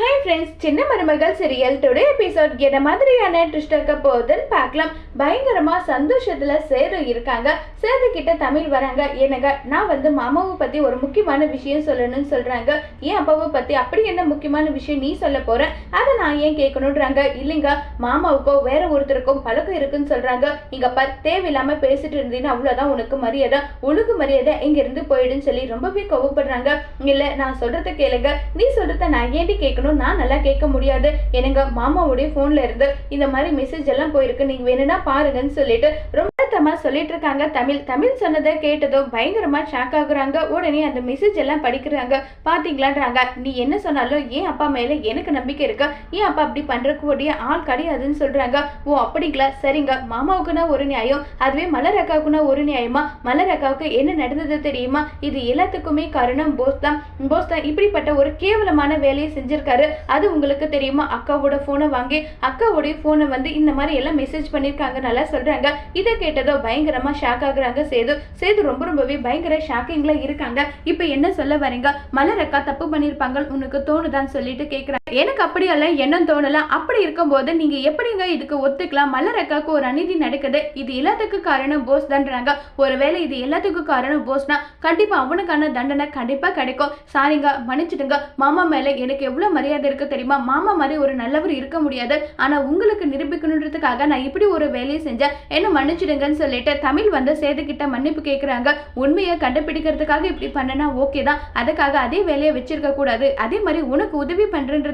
Hi friends சின்ன மருமகள் serial today episode என்ன மாதிரியான ட்விஸ்ட் இருக்க போகுதுன்னு பார்க்கலாம். பயங்கரமா சந்தோஷத்துல சேது இருக்காங்க. சேது கிட்ட தமிழ் வராங்க. என்னங்க நான் வந்து மாமாவை பத்தி ஒரு முக்கியமான விஷயம் சொல்லணும்னு சொல்றாங்க. ஏன் அப்பாவை பத்தி அப்படி என்ன முக்கியமான விஷயம் நீ சொல்ல போற? அதை நான் ஏன் கேட்கணுன்றாங்க இல்லைங்க மாமாவுக்கோ வேற ஒருத்தருக்கும் பழக்கம் இருக்குன்னு சொல்றாங்க. இங்க ப தேவையில்லாம பேசிட்டு இருந்தீங்கன்னா அவ்வளவுதான் உனக்கு மரியாதை. ஒழுங்கு மரியாதை இங்க இருந்து போயிடுன்னு சொல்லி ரொம்பவே கோவப்படுறாங்க. இல்ல நான் சொல்றத கேளுங்க. நீ சொல்றத நான் ஏன்டி கேட்கணும்? நான் நல்லா கேட்க முடியாது. எனக்கு மாமாவுடைய ஃபோனில் இருந்து இந்த மாதிரி மெசேஜ் எல்லாம் போயிருக்கு. நீங்கள் வேணும்னா பாருங்கன்னு சொல்லிட்டு ரொம்ப அழுத்தமா சொல்லிட்டு இருக்காங்க. தமிழ் தமிழ் சொன்னதை கேட்டதும் பயங்கரமா ஷாக் ஆகுறாங்க. உடனே அந்த மெசேஜ் எல்லாம் படிக்கிறாங்க. பாத்தீங்களான்றாங்க. நீ என்ன சொன்னாலும் ஏன் அப்பா மேல எனக்கு நம்பிக்கை இருக்கு? ஏன் அப்பா அப்படி பண்றக்கூடிய ஆள் கிடையாதுன்னு சொல்றாங்க. ஓ அப்படிங்களா? சரிங்க. மாமாவுக்குன்னா ஒரு நியாயம். அதுவே மலர் அக்காவுக்குன்னா ஒரு நியாயமா? மலர் அக்காவுக்கு என்ன நடந்தது தெரியுமா? இது எல்லாத்துக்குமே காரணம் போஸ் தான். போஸ் தான் இப்படிப்பட்ட ஒரு கேவலமான வேலையை செஞ்சிருக்காரு. அது உங்களுக்கு தெரியுமா? அக்காவோட போனை வாங்கி அக்காவுடைய போனை வந்து இந்த மாதிரி எல்லாம் மெசேஜ் பண்ணியிருக்காங்க நல்லா சொல்றாங்க. இதை கேட்டதோ பயங்கரமா ஷாக் ஆகுறாங்க. சேது சேது ரொம்ப ரொம்பவே பயங்கர ஷாக்கிங்ல இருக்காங்க. இப்போ என்ன சொல்ல வரீங்க? மலர் அக்கா தப்பு பண்ணிருப்பாங்க உனக்கு தோணுதான்னு சொல்லிட்டு கேக்குறாங்க. எனக்கு அப்படியெல்லாம் எண்ணம் தோணல அப்படி இருக்கும்போது நீங்க எப்படிங்க இதுக்கு ஒத்துக்கலாம்? மலர் அக்காவுக்கு ஒரு அநீதி நடக்குது. இது எல்லாத்துக்கு காரணம் போஸ் தான்றாங்க. ஒருவேளை இது எல்லாத்துக்கும் காரணம் போஸ்னா கண்டிப்பா அவனுக்கான தண்டனை கண்டிப்பா கிடைக்கும். சாரிங்க மன்னிச்சிடுங்க. மாமா மேல எனக்கு எவ்வளவு மரியாதை இருக்கு தெரியுமா? மாமா மாதிரி ஒரு நல்லவர் இருக்க முடியாது. ஆனா உங்களுக்கு நிரூபிக்கணுன்றதுக்காக நான் இப்படி ஒரு வேலையை செஞ்சேன். என்ன மன்னிச்சிடுங்கன்னு சொல்லிட்டு தமிழ் வந்து சேது கிட்ட மன்னிப்பு கேட்குறாங்க உண்மையை கண்டுபிடிக்கிறதுக்காக இப்படி பண்ணனா ஓகே தான். அதுக்காக அதே வேலையை வச்சிருக்க கூடாது. அதே மாதிரி உனக்கு உதவி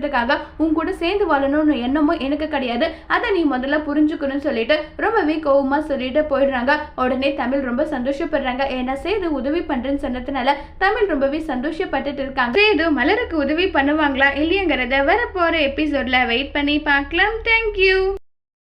பண்றன்றதுக்காக உன் கூட சேர்ந்து வாழணும்னு எண்ணமும் எனக்கு கிடையாது. அதை நீ முதல்ல புரிஞ்சுக்கணும்னு சொல்லிட்டு ரொம்பவே கோவமா சொல்லிட்டு போயிடுறாங்க. உடனே தமிழ் ரொம்ப சந்தோஷப்படுறாங்க. ஏன்னா சேது உதவி பண்றேன்னு சொன்னதுனால தமிழ் ரொம்பவே சந்தோஷப்பட்டுட்டு இருக்காங்க. சேது மலருக்கு உதவி பண்ணுவாங்களா இல்லையங்கிறத வரப்போற எபிசோட்ல வெயிட் பண்ணி பார்க்கலாம். தேங்க்யூ